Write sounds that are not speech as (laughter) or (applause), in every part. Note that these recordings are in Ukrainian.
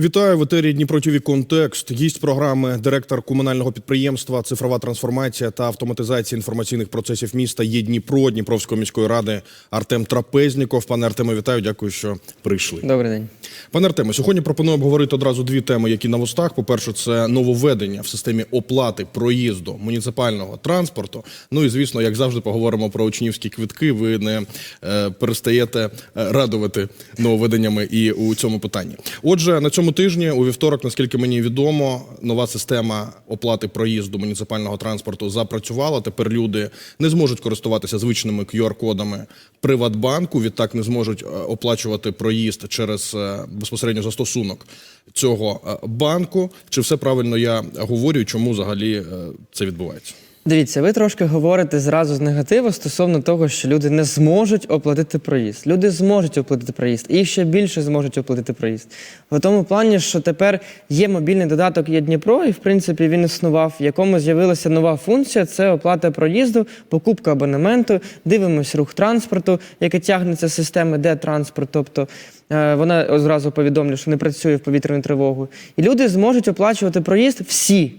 Вітаю в етері Дніпро ТВ Контекст. Гість програми, директор комунального підприємства Цифрова трансформація та автоматизація інформаційних процесів міста є Дніпро Дніпровської міської ради Артем Трапезніков. Пане Артеме, вітаю. Дякую, що прийшли. Добрий день. Пане Артеме, сьогодні пропоную обговорити одразу дві теми, які на вустах. По-перше, це нововведення в системі оплати проїзду муніципального транспорту. Ну і звісно, як завжди, поговоримо про учнівські квитки. Ви не е, перестаєте е, радувати нововведеннями і у цьому питанні. Отже, на цьому тижні, у вівторок, наскільки мені відомо, нова система оплати проїзду муніципального транспорту запрацювала. Тепер люди не зможуть користуватися звичними QR-кодами Приватбанку. Відтак не зможуть е, оплачувати проїзд через е, безпосередньо застосунок цього е, банку. Чи все правильно я говорю? Чому взагалі це відбувається? Дивіться, ви трошки говорите зразу з негативу стосовно того, що люди не зможуть оплатити проїзд. Люди зможуть оплатити проїзд, і ще більше зможуть оплатити проїзд. В тому плані, що тепер є мобільний додаток є Дніпро, і в принципі він існував, в якому з'явилася нова функція це оплата проїзду, покупка абонементу, дивимось рух транспорту, яке тягнеться з системи де транспорт, тобто. е, Вона одразу повідомлює, що не працює в повітряну тривогу. І люди зможуть оплачувати проїзд всі.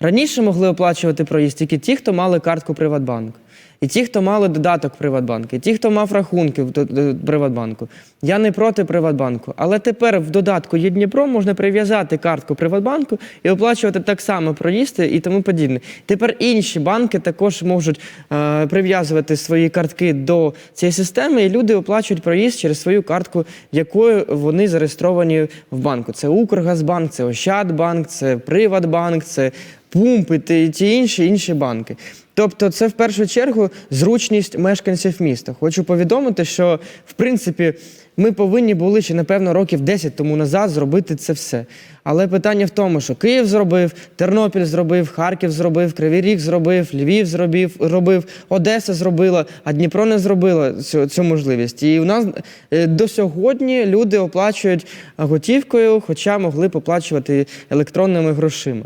Раніше могли оплачувати проїзд тільки ті, хто мали картку Приватбанк. І ті, хто мали додаток Приватбанк, і ті, хто мав рахунки в Приватбанку. Я не проти Приватбанку. Але тепер в додатку є Дніпро можна прив'язати картку Приватбанку і оплачувати так само проїзди і тому подібне. Тепер інші банки також можуть е, прив'язувати свої картки до цієї системи, і люди оплачують проїзд через свою картку, якою вони зареєстровані в банку. Це Укргазбанк, це Ощадбанк, це Приватбанк, це Пумпи та ті інші інші банки. Тобто, це в першу чергу зручність мешканців міста. Хочу повідомити, що в принципі ми повинні були ще напевно років 10 тому назад зробити це все. Але питання в тому, що Київ зробив, Тернопіль зробив, Харків зробив, Кривий Ріг зробив, Львів зробив, робив, Одеса зробила, а Дніпро не зробила цю, цю можливість. І у нас е, до сьогодні люди оплачують готівкою, хоча могли б оплачувати електронними грошима.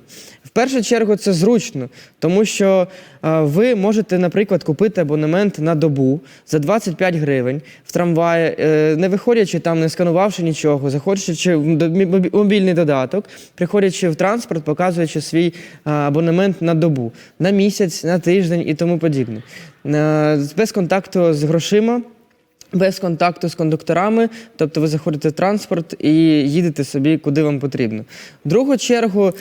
Першу чергу це зручно, тому що е, ви можете, наприклад, купити абонемент на добу за 25 гривень в трамваї, е, не виходячи там, не сканувавши нічого, заходячи в мобільний додаток, приходячи в транспорт, показуючи свій е, абонемент на добу, на місяць, на тиждень і тому подібне. Без контакту з грошима. Без контакту з кондукторами, тобто ви заходите в транспорт і їдете собі, куди вам потрібно. В другу чергу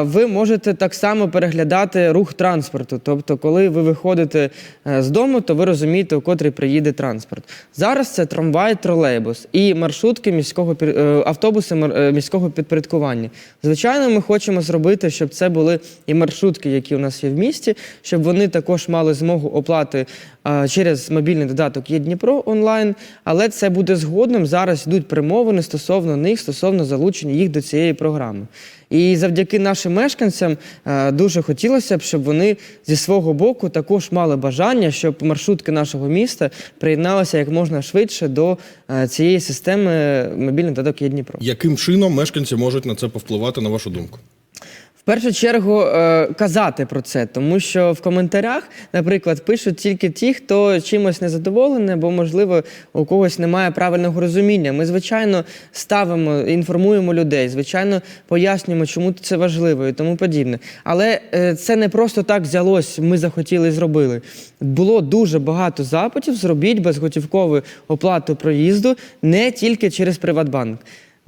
ви можете так само переглядати рух транспорту. Тобто, коли ви виходите е, з дому, то ви розумієте, у котрий приїде транспорт. Зараз це трамвай, тролейбус і маршрутки міського е, автобуси е, міського підпорядкування. Звичайно, ми хочемо зробити, щоб це були і маршрутки, які у нас є в місті, щоб вони також мали змогу оплати через мобільний додаток є Дніпро онлайн, але це буде згодом. Зараз йдуть примовини стосовно них, стосовно залучення їх до цієї програми. І завдяки нашим мешканцям дуже хотілося б, щоб вони зі свого боку також мали бажання, щоб маршрутки нашого міста приєдналися як можна швидше до цієї системи мобільний додаток є Дніпро. Яким чином мешканці можуть на це повпливати, на вашу думку? Першу чергу е, казати про це, тому що в коментарях, наприклад, пишуть тільки ті, хто чимось незадоволений, бо, можливо, у когось немає правильного розуміння. Ми, звичайно, ставимо, інформуємо людей, звичайно, пояснюємо, чому це важливо і тому подібне. Але е, це не просто так взялось, ми захотіли і зробили. Було дуже багато запитів, зробіть безготівкову оплату проїзду не тільки через Приватбанк.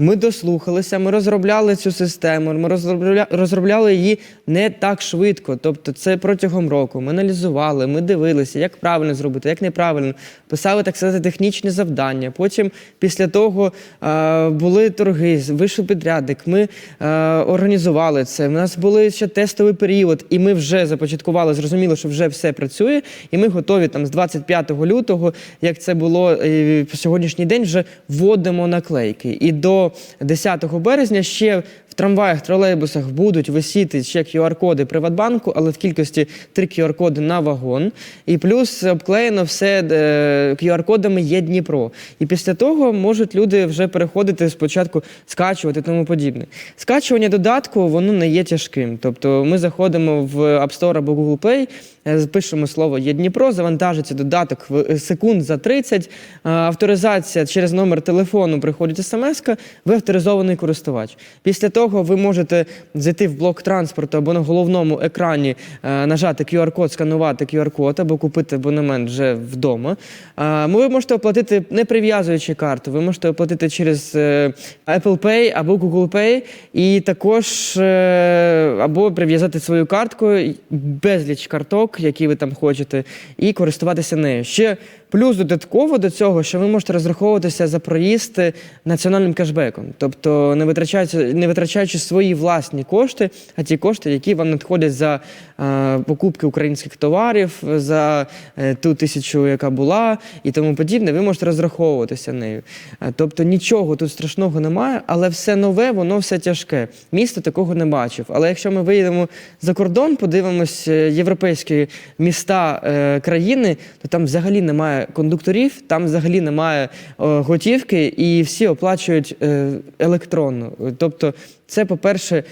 Ми дослухалися, ми розробляли цю систему, ми розробля... розробляли її не так швидко. Тобто, це протягом року. Ми аналізували, ми дивилися, як правильно зробити, як неправильно. Писали так сказати технічні завдання. Потім, після того, е, були торги, вийшов підрядник. Ми е, організували це. У нас були ще тестовий період, і ми вже започаткували, зрозуміло, що вже все працює, і ми готові там з 25 лютого, як це було по сьогоднішній день, вже вводимо наклейки. І до 10 березня ще в трамваях, тролейбусах будуть висіти ще QR-коди Приватбанку, але в кількості 3 QR-коди на вагон. І плюс обклеєно все е, QR-кодами є Дніпро. І після того можуть люди вже переходити спочатку скачувати тому подібне. Скачування додатку воно не є тяжким. Тобто ми заходимо в App Store або Google Play, е, пишемо слово є Дніпро, завантажиться додаток в секунд за 30, авторизація через номер телефону приходить смс-ка, ви авторизований користувач. Після того ви можете зайти в блок транспорту або на головному екрані е, нажати QR-код, сканувати QR-код або купити абонемент вже вдома. Ви можете оплатити не прив'язуючи карту, ви можете оплатити через е, Apple Pay або Google Pay, і також е, або прив'язати свою картку, безліч карток, які ви там хочете, і користуватися нею. Ще плюс додатково до цього, що ви можете розраховуватися за проїзд е, національним кешбеком, тобто не витрачаючи, не витрачаючи свої власні кошти, а ті кошти, які вам надходять за е, покупки українських товарів, за е, ту тисячу, яка була, і тому подібне, ви можете розраховуватися нею. Е, Тобто нічого тут страшного немає, але все нове, воно все тяжке. Місто такого не бачив. Але якщо ми виїдемо за кордон, подивимось е, європейські міста е, країни, то там взагалі немає кондукторів, там взагалі немає е, готівки, і всі оплачують е, електронно. Тобто, це, по-перше,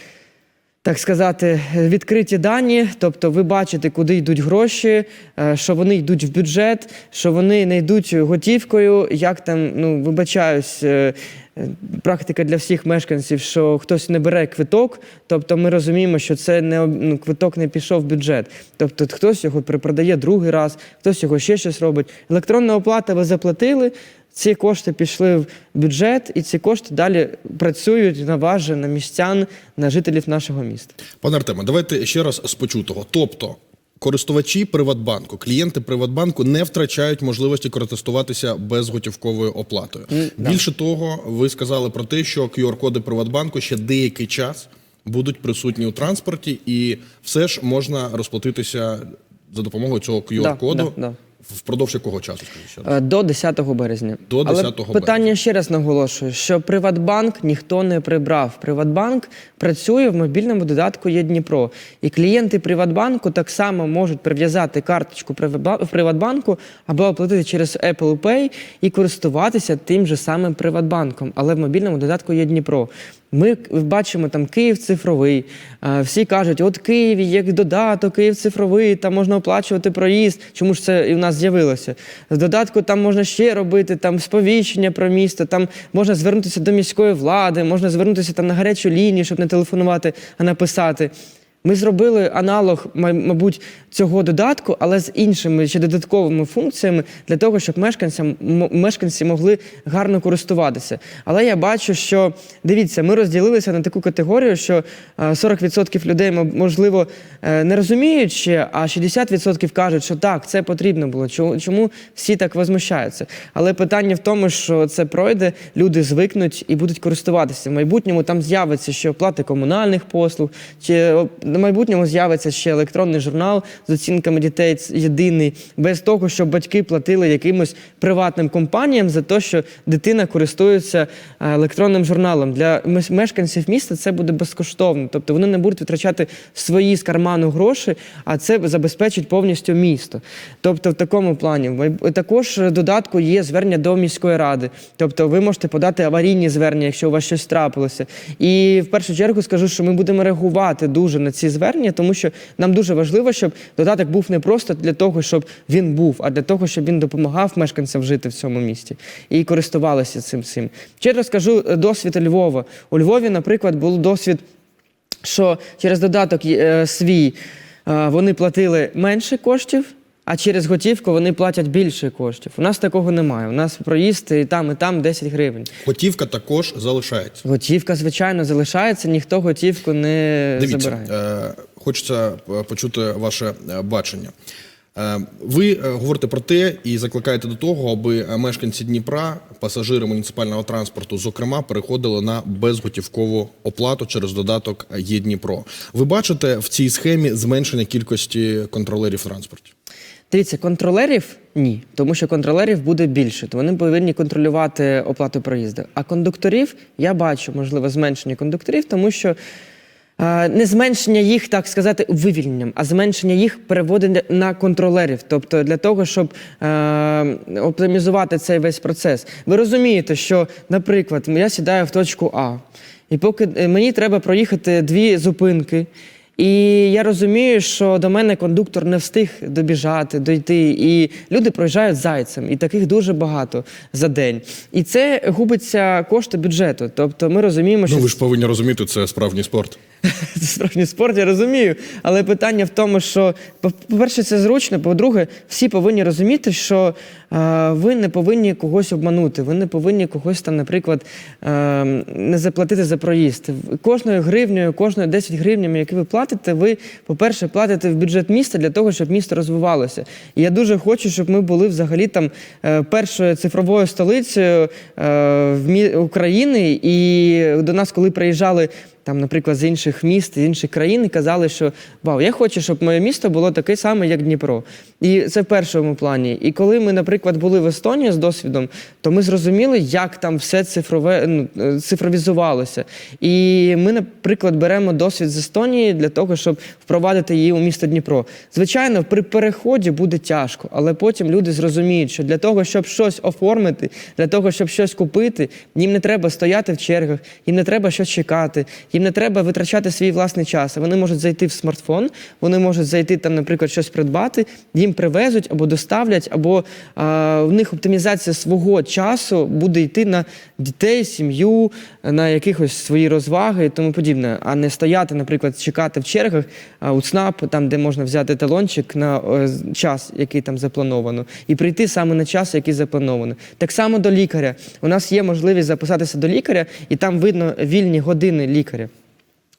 так сказати, відкриті дані, тобто ви бачите, куди йдуть гроші, е, що вони йдуть в бюджет, що вони не йдуть готівкою. Як там, ну вибачаюсь, практика для всіх мешканців, що хтось не бере квиток, тобто ми розуміємо, що це не ну, квиток не пішов в бюджет. Тобто хтось його перепродає другий раз, хтось його ще щось робить. Електронна оплата ви заплатили. Ці кошти пішли в бюджет, і ці кошти далі працюють на вас, на містян, на жителів нашого міста. Пане Артеме, давайте ще раз з почутого. Тобто, користувачі Приватбанку, клієнти Приватбанку не втрачають можливості користуватися безготівковою оплатою. Більше того, ви сказали про те, що QR-коди Приватбанку ще деякий час будуть присутні у транспорті, і все ж можна розплатитися за допомогою цього QR-коду да, да. Впродовж якого часу? Раз? Е, До 10 березня. До 10 Але березня. питання ще раз наголошую, що Приватбанк ніхто не прибрав. Приватбанк працює в мобільному додатку є Дніпро. І клієнти Приватбанку так само можуть прив'язати карточку Приватбанку або оплатити через Apple Pay і користуватися тим же самим Приватбанком, але в мобільному додатку є Дніпро. Ми бачимо там Київ цифровий. Всі кажуть, от Києві є додаток, Київ цифровий, там можна оплачувати проїзд. Чому ж це і в нас з'явилося? З додатку там можна ще робити там сповіщення про місто, там можна звернутися до міської влади, можна звернутися там на гарячу лінію, щоб не телефонувати, а написати. Ми зробили аналог, мабуть, цього додатку, але з іншими ще додатковими функціями для того, щоб мешканцям мешканці могли гарно користуватися. Але я бачу, що дивіться, ми розділилися на таку категорію, що е, 40% людей, м- можливо, е, не розуміють ще, а 60% кажуть, що так, це потрібно було. Чому, всі так возмущаються? Але питання в тому, що це пройде, люди звикнуть і будуть користуватися. В майбутньому там з'явиться ще оплати комунальних послуг, чи в майбутньому з'явиться ще електронний журнал з оцінками дітей єдиний, без того, щоб батьки платили якимось приватним компаніям за те, що дитина користується е, електронним журналом. Для мешканців міста це буде безкоштовно. Тобто вони не будуть витрачати свої з карману гроші, а це забезпечить повністю місто. Тобто, в такому плані також додатку є звернення до міської ради. Тобто, ви можете подати аварійні звернення, якщо у вас щось трапилося. І в першу чергу скажу, що ми будемо реагувати дуже на ці звернення, тому що нам дуже важливо, щоб додаток був не просто для того, щоб він був, а для того, щоб він допомагав мешканцям жити в цьому місті і користувалися цим всім. Ще розкажу е, досвід Львова. У Львові, наприклад, був досвід що через додаток е, свій е, вони платили менше коштів, а через готівку вони платять більше коштів. У нас такого немає. У нас проїзд і там, і там 10 гривень. Готівка також залишається. Готівка, звичайно, залишається, ніхто готівку не Дивіться, забирає. е, хочеться е, почути ваше е, бачення. Е, Ви е, говорите про те і закликаєте до того, аби мешканці Дніпра, пасажири муніципального транспорту, зокрема, переходили на безготівкову оплату через додаток «Є Дніпро». Ви бачите в цій схемі зменшення кількості контролерів в транспорті? Дивіться, контролерів ні, тому що контролерів буде більше, то вони повинні контролювати оплату проїзду. А кондукторів я бачу, можливо, зменшення кондукторів, тому що не зменшення їх, так сказати, вивільненням, а зменшення їх переводення на контролерів. Тобто для того, щоб е, оптимізувати цей весь процес. Ви розумієте, що, наприклад, я сідаю в точку А, і поки е, мені треба проїхати дві зупинки. І я розумію, що до мене кондуктор не встиг добіжати, дойти. І люди проїжджають зайцем, і таких дуже багато за день. І це губиться кошти бюджету. Тобто ми розуміємо, що Ну ви ж повинні розуміти, це справжній спорт. (laughs) це справжній спорт, я розумію. Але питання в тому, що, по- по-перше, це зручно. По-друге, всі повинні розуміти, що е, ви не повинні когось обманути, ви не повинні когось там, наприклад, е, не заплатити за проїзд. Кожною гривнею, кожною 10 гривнями, які ви платите, ви, по-перше, платите в бюджет міста для того, щоб місто розвивалося. І я дуже хочу, щоб ми були взагалі там е, першою цифровою столицею е, в мі- України. І до нас, коли приїжджали там, наприклад, з інших міст, з інших країн, і казали, що вау, я хочу, щоб моє місто було таке саме, як Дніпро. І це в першому плані. І коли ми, наприклад, були в Естонії з досвідом, то ми зрозуміли, як там все цифрове ну, цифровізувалося. І ми, наприклад, беремо досвід з Естонії для того, щоб впровадити її у місто Дніпро. Звичайно, при переході буде тяжко, але потім люди зрозуміють, що для того, щоб щось оформити, для того, щоб щось купити, їм не треба стояти в чергах, їм не треба щось чекати, не треба витрачати свій власний час. Вони можуть зайти в смартфон, вони можуть зайти там, наприклад, щось придбати, їм привезуть або доставлять, або а, в них оптимізація свого часу буде йти на дітей, сім'ю, на якихось свої розваги і тому подібне, а не стояти, наприклад, чекати в чергах у ЦНАП, там, де можна взяти талончик на час, який там заплановано, і прийти саме на час, який заплановано. Так само до лікаря. У нас є можливість записатися до лікаря, і там видно вільні години лікаря.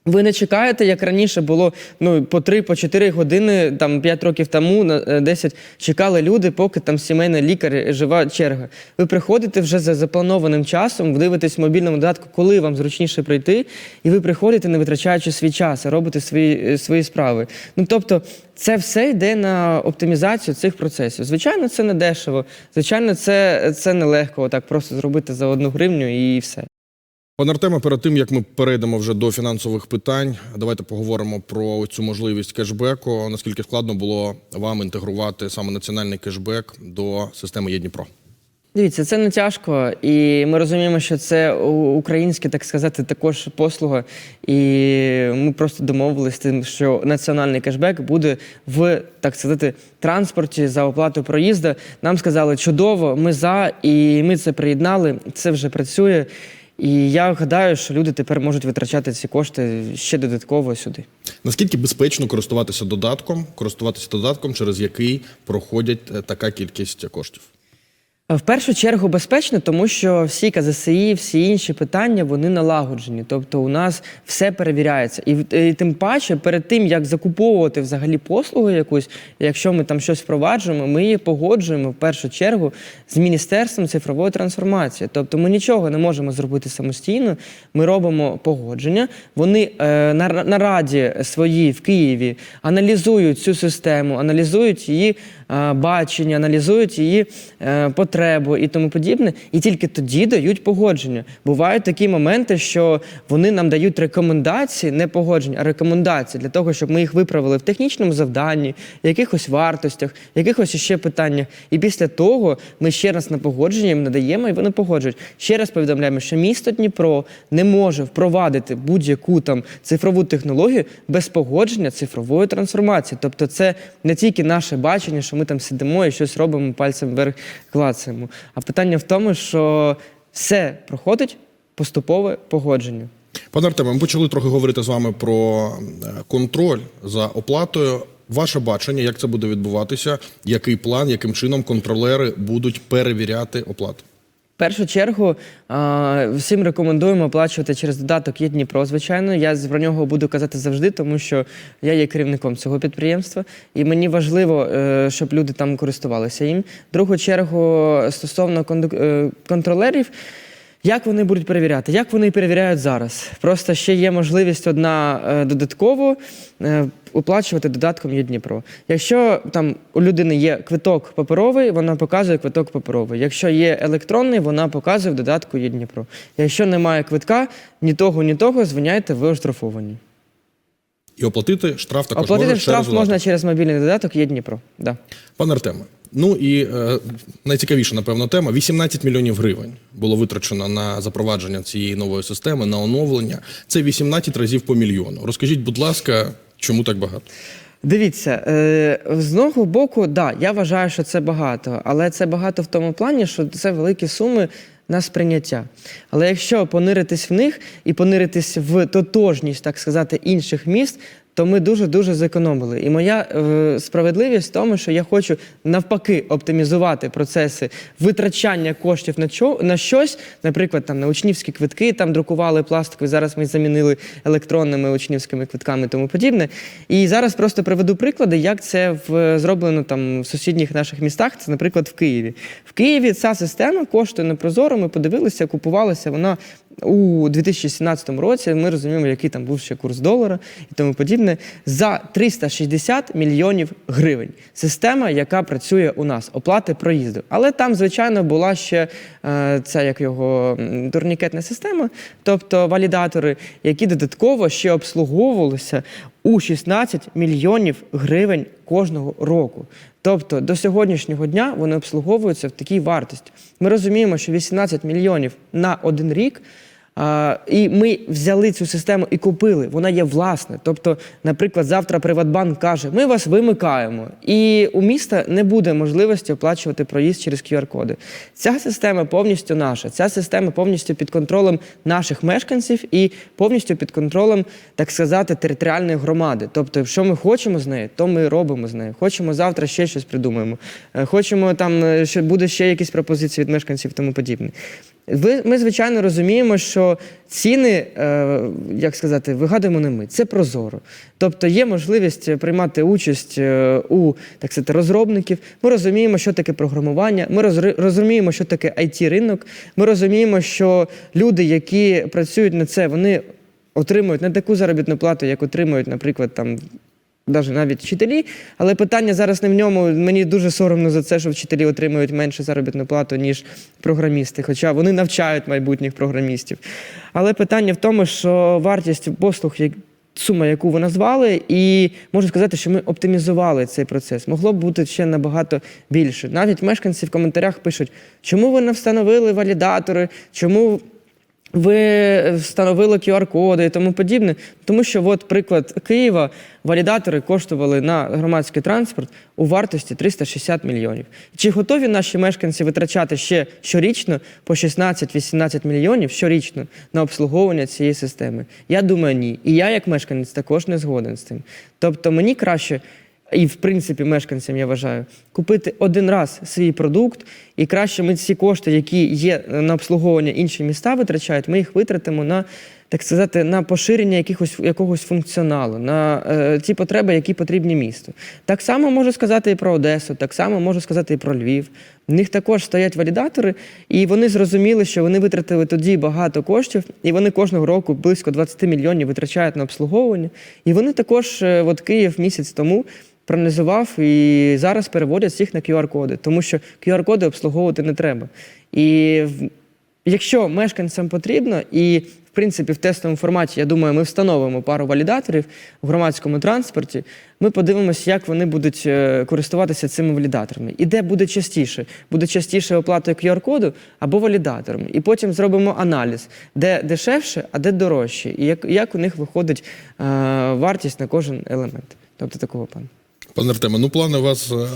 Ви не чекаєте, як раніше було ну, по 3 по 4 години, там 5 років тому, на е, 10 чекали люди, поки там сімейний лікар е, жива черга. Ви приходите вже за запланованим часом, дивитесь в мобільному додатку, коли вам зручніше прийти, і ви приходите, не витрачаючи свій час, а робите свої, е, свої справи. Ну тобто, це все йде на оптимізацію цих процесів. Звичайно, це не дешево. Звичайно, це, це нелегко отак просто зробити за одну гривню і все. Пане Артеме, перед тим як ми перейдемо вже до фінансових питань, давайте поговоримо про цю можливість кешбеку. Наскільки складно було вам інтегрувати саме національний кешбек до системи ЄДніпро? Дивіться, це не тяжко, і ми розуміємо, що це українське, так сказати, також послуга. І ми просто домовилися тим, що національний кешбек буде в так сказати транспорті за оплату проїзду. Нам сказали, чудово, ми за, і ми це приєднали. Це вже працює. І я гадаю, що люди тепер можуть витрачати ці кошти ще додатково сюди. Наскільки безпечно користуватися додатком, користуватися додатком, через який проходять е, така кількість коштів? В першу чергу безпечно, тому що всі КЗСІ, всі інші питання вони налагоджені. Тобто у нас все перевіряється. І, і тим паче, перед тим як закуповувати взагалі послугу якусь, якщо ми там щось впроваджуємо, ми її погоджуємо в першу чергу з міністерством цифрової трансформації. Тобто ми нічого не можемо зробити самостійно. Ми робимо погодження. Вони е, на, на раді своїй в Києві аналізують цю систему, аналізують її е, бачення, аналізують її е, потребу і тому подібне, і тільки тоді дають погодження. Бувають такі моменти, що вони нам дають рекомендації, не погодження, а рекомендації для того, щоб ми їх виправили в технічному завданні, якихось вартостях, якихось ще питаннях. І після того ми ще раз на погодження їм надаємо, і вони погоджують. Ще раз повідомляємо, що місто Дніпро не може впровадити будь-яку там цифрову технологію без погодження цифрової трансформації. Тобто, це не тільки наше бачення, що ми там сидимо і щось робимо пальцем вверх клацаємо. А питання в тому, що все проходить поступове погодження. Пане Артеме, ми почали трохи говорити з вами про е, контроль за оплатою. Ваше бачення, як це буде відбуватися, який план, яким чином контролери будуть перевіряти оплату? Першу чергу всім рекомендуємо оплачувати через додаток є Дніпро, звичайно. Я про нього буду казати завжди, тому що я є керівником цього підприємства, і мені важливо, е, щоб люди там користувалися їм. Другу чергу, стосовно е, контролерів. Як вони будуть перевіряти? Як вони перевіряють зараз? Просто ще є можливість одна е, додатково е, оплачувати додатком є Дніпро. Якщо там у людини є квиток паперовий, вона показує квиток паперовий. Якщо є електронний, вона показує в додатку є Дніпро. Якщо немає квитка, ні того, ні того, звиняйте, ви оштрафовані. І оплатити штраф також Оплатити можна штраф через можна через мобільний додаток є Дніпро. Да. Пане Артеме, ну і е, найцікавіша, напевно, тема: 18 мільйонів гривень було витрачено на запровадження цієї нової системи, на оновлення. Це 18 разів по мільйону. Розкажіть, будь ласка, чому так багато? Дивіться, е, з одного боку, да, я вважаю, що це багато, але це багато в тому плані, що це великі суми на сприйняття. Але якщо пониритись в них і пониритись в тотожність, так сказати, інших міст, то ми дуже-дуже зекономили. І моя е, справедливість в тому, що я хочу навпаки оптимізувати процеси витрачання коштів на, чо, на щось, наприклад, там на учнівські квитки, там друкували пластикові, зараз ми замінили електронними учнівськими квитками тому подібне. І зараз просто приведу приклади, як це в, зроблено там в сусідніх наших містах. Це, наприклад, в Києві. В Києві ця система коштує на прозоро. Ми подивилися, купувалася вона у 2017 році. Ми розуміємо, який там був ще курс долара і тому подібне. За 360 мільйонів гривень. Система, яка працює у нас, оплати проїзду. Але там, звичайно, була ще е, ця як його турнікетна система, тобто валідатори, які додатково ще обслуговувалися у 16 мільйонів гривень кожного року. Тобто до сьогоднішнього дня вони обслуговуються в такій вартості. Ми розуміємо, що 18 мільйонів на один рік. І ми взяли цю систему і купили. Вона є власна. Тобто, наприклад, завтра Приватбанк каже: ми вас вимикаємо, і у міста не буде можливості оплачувати проїзд через QR-коди. Ця система повністю наша. Ця система повністю під контролем наших мешканців і повністю під контролем, так сказати, територіальної громади. Тобто, що ми хочемо з нею, то ми робимо з нею. Хочемо завтра ще щось придумаємо. Е, Хочемо там, е, що буде ще якісь пропозиції від мешканців тому подібне. Ми, звичайно, розуміємо, що ціни, е, як сказати, вигадуємо не ми. Це прозоро. Тобто є можливість приймати участь е, у так сказати, розробників. Ми розуміємо, що таке програмування. Ми розуміємо, що таке it ринок. Ми розуміємо, що люди, які працюють на це, вони отримують не таку заробітну плату, як отримують, наприклад, там навіть навіть вчителі, але питання зараз не в ньому. Мені дуже соромно за це, що вчителі отримують менше заробітну плату, ніж програмісти, хоча вони навчають майбутніх програмістів. Але питання в тому, що вартість послуг, сума, яку ви назвали, і можу сказати, що ми оптимізували цей процес. Могло б бути ще набагато більше. Навіть мешканці в коментарях пишуть, чому ви не встановили валідатори, чому ви встановили QR-коди і тому подібне. Тому що, от приклад Києва, валідатори коштували на громадський транспорт у вартості 360 мільйонів. Чи готові наші мешканці витрачати ще щорічно по 16-18 мільйонів щорічно на обслуговування цієї системи? Я думаю, ні. І я, як мешканець, також не згоден з цим. Тобто мені краще. І, в принципі, мешканцям я вважаю, купити один раз свій продукт, і краще ми ці кошти, які є на обслуговування інші міста, витрачають, ми їх витратимо на, так сказати, на поширення якихось, якогось функціоналу, на е, ті потреби, які потрібні місту. Так само можу сказати і про Одесу, так само можу сказати і про Львів. В них також стоять валідатори, і вони зрозуміли, що вони витратили тоді багато коштів, і вони кожного року близько 20 мільйонів витрачають на обслуговування. І вони також, е, от Київ місяць тому проаналізував і зараз переводять всіх на QR-коди, тому що QR-коди обслуговувати не треба. І якщо мешканцям потрібно, і в принципі в тестовому форматі, я думаю, ми встановимо пару валідаторів в громадському транспорті. Ми подивимося, як вони будуть е, користуватися цими валідаторами. І де буде частіше? Буде частіше оплатою QR-коду або валідатором. І потім зробимо аналіз, де дешевше, а де дорожче, і як, як у них виходить е, вартість на кожен елемент. Тобто такого плану. Пане Артеме, ну плани у вас е,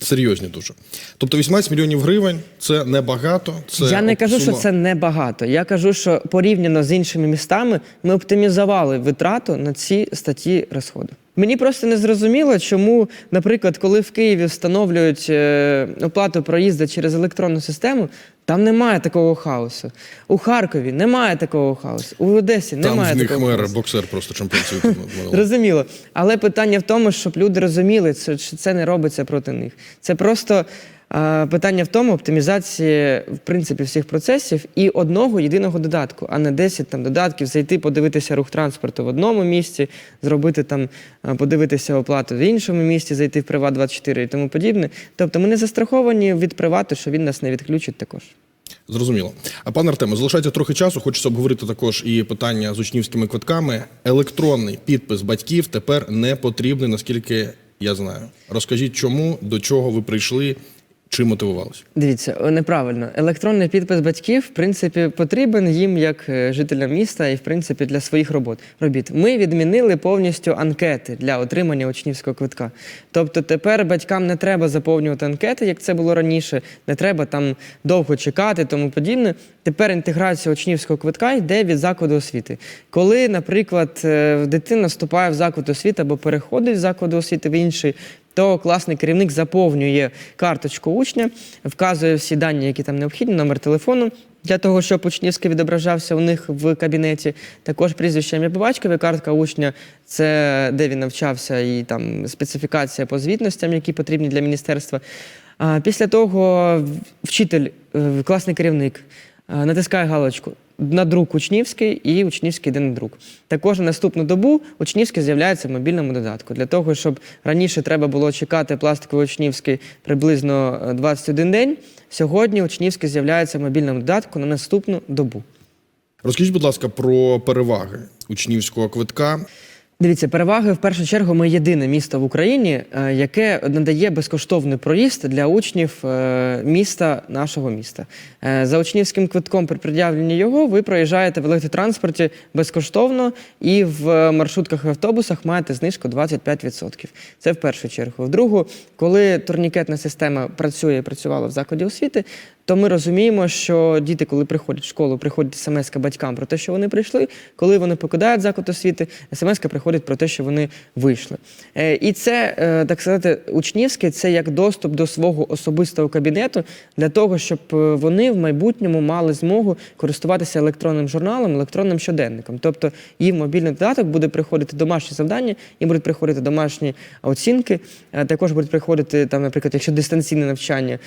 серйозні дуже. Тобто 18 мільйонів гривень це небагато. Це Я не кажу, що сума- це небагато. Я кажу, що порівняно з іншими містами ми оптимізували витрату на ці статті розходу. Мені просто не зрозуміло, чому, наприклад, коли в Києві встановлюють е, оплату проїзду через електронну систему, там немає такого хаосу. У Харкові немає такого хаосу. У Одесі Там немає в них такого мер, хаосу. боксер просто чемпіон світу. (laughs) Зрозуміло. Але питання в тому, щоб люди розуміли, що це не робиться проти них. Це просто Питання в тому, оптимізації в принципі всіх процесів і одного єдиного додатку, а не 10 там додатків, зайти, подивитися рух транспорту в одному місці, зробити там, подивитися оплату в іншому місці, зайти в Приват 24 і тому подібне. Тобто ми не застраховані від привату, що він нас не відключить також. Зрозуміло. А пане Артеме, залишається трохи часу. Хочеться обговорити також і питання з учнівськими квитками. Електронний підпис батьків тепер не потрібний, наскільки я знаю. Розкажіть, чому, до чого ви прийшли, чим мотивувалися? Дивіться, неправильно. Електронний підпис батьків, в принципі, потрібен їм як е, жителям міста і, в принципі, для своїх робот. робіт. Ми відмінили повністю анкети для отримання учнівського квитка. Тобто тепер батькам не треба заповнювати анкети, як це було раніше, не треба там довго чекати, тому подібне. Тепер інтеграція учнівського квитка йде від закладу освіти. Коли, наприклад, е, дитина вступає в заклад освіти або переходить з закладу освіти в інший, то класний керівник заповнює карточку учня, вказує всі дані, які там необхідні, номер телефону. Для того, щоб учнівський відображався у них в кабінеті, також прізвище ім'я по батькові, картка учня це де він навчався, і там специфікація по звітностям, які потрібні для міністерства. А після того вчитель, е, класний керівник натискає галочку на друк учнівський і учнівський йде на друк. Також на наступну добу учнівський з'являється в мобільному додатку. Для того, щоб раніше треба було чекати пластиковий учнівський приблизно е, 21 день, сьогодні учнівський з'являється в мобільному додатку на наступну добу. Розкажіть, будь ласка, про переваги учнівського квитка. Дивіться, переваги в першу чергу ми єдине місто в Україні, е, яке надає безкоштовний проїзд для учнів е, міста нашого міста. Е, За учнівським квитком при пред'явленні його ви проїжджаєте в електротранспорті безкоштовно і в маршрутках і автобусах маєте знижку 25%. Це в першу чергу. В другу, коли турнікетна система працює і працювала в закладі освіти, то ми розуміємо, що діти, коли приходять в школу, приходять смс батькам про те, що вони прийшли. Коли вони покидають заклад освіти, смс приходить про те, що вони вийшли. Е, І це, е, так сказати, учнівське це як доступ до свого особистого кабінету для того, щоб е, вони в майбутньому мали змогу користуватися електронним журналом, електронним щоденником. Тобто їм мобільний додаток буде приходити домашні завдання, їм будуть приходити домашні оцінки. Також будуть приходити там, наприклад, якщо дистанційне навчання,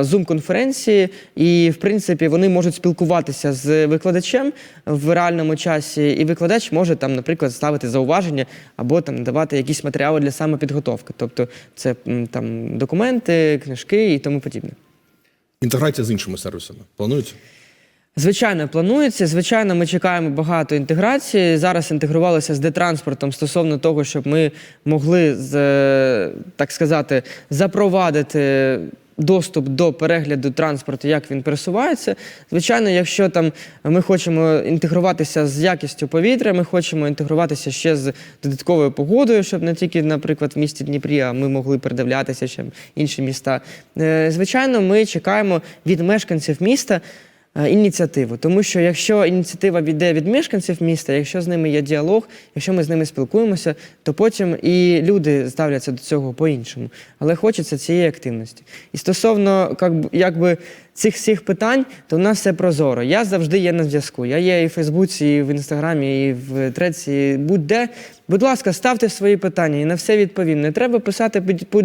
зум-конференції, і в принципі вони можуть спілкуватися з викладачем в реальному часі, і викладач може там, наприклад, ставити зауваження або там давати якісь матеріали для самопідготовки. Тобто це там документи, книжки і тому подібне. Інтеграція з іншими сервісами. Планується? Звичайно, планується. Звичайно, ми чекаємо багато інтеграції. Зараз інтегрувалися з детранспортом стосовно того, щоб ми могли е, так сказати, запровадити. Доступ до перегляду транспорту, як він пересувається. Звичайно, якщо там ми хочемо інтегруватися з якістю повітря, ми хочемо інтегруватися ще з додатковою погодою, щоб не тільки, наприклад, в місті Дніпрі, а ми могли передивлятися ще інші міста. Е, Звичайно, ми чекаємо від мешканців міста ініціативу. Тому що якщо ініціатива йде від мешканців міста, якщо з ними є діалог, якщо ми з ними спілкуємося, то потім і люди ставляться до цього по-іншому. Але хочеться цієї активності. І стосовно як якби, цих всіх питань, то у нас все прозоро. Я завжди є на зв'язку. Я є і в Фейсбуці, і в Інстаграмі, і в Треці, будь-де. Будь ласка, ставте свої питання і на все відповім. Не треба писати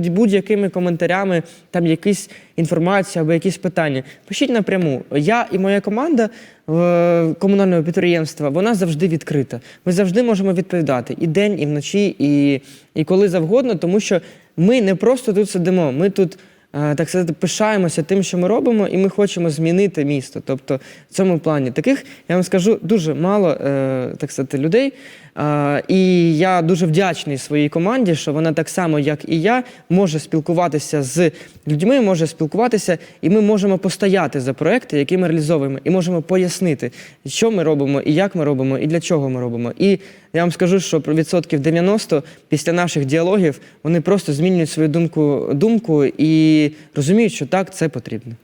будь-якими коментарями там якісь інформацію або якісь питання. Пишіть напряму. Я і моя команда е, комунального підприємства, вона завжди відкрита. Ми завжди можемо відповідати і день, і вночі, і, і коли завгодно, тому що ми не просто тут сидимо, ми тут. Е, Так сказати, пишаємося тим, що ми робимо, і ми хочемо змінити місто. Тобто, в цьому плані таких я вам скажу дуже мало е, так сказати, людей. Е, і я дуже вдячний своїй команді, що вона так само, як і я, може спілкуватися з людьми, може спілкуватися, і ми можемо постояти за проекти, які ми реалізовуємо, і можемо пояснити, що ми робимо, і як ми робимо, і для чого ми робимо. І я вам скажу, що про відсотків 90 після наших діалогів вони просто змінюють свою думку, думку і розуміють, що так це потрібно.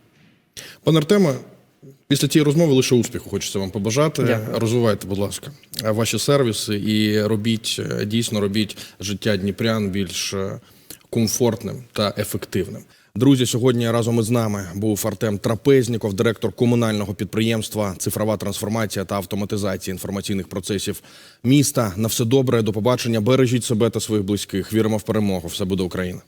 Пане Артеме, після цієї розмови лише успіху хочеться вам побажати. Дякую. Розвивайте, будь ласка, ваші сервіси і робіть дійсно робіть життя дніпрян більш е, комфортним та ефективним. Друзі, сьогодні разом із нами був Артем Трапезніков, директор комунального підприємства Цифрова трансформація та автоматизація інформаційних процесів міста. На все добре, до побачення. Бережіть себе та своїх близьких. Віримо в перемогу. Все буде Україна.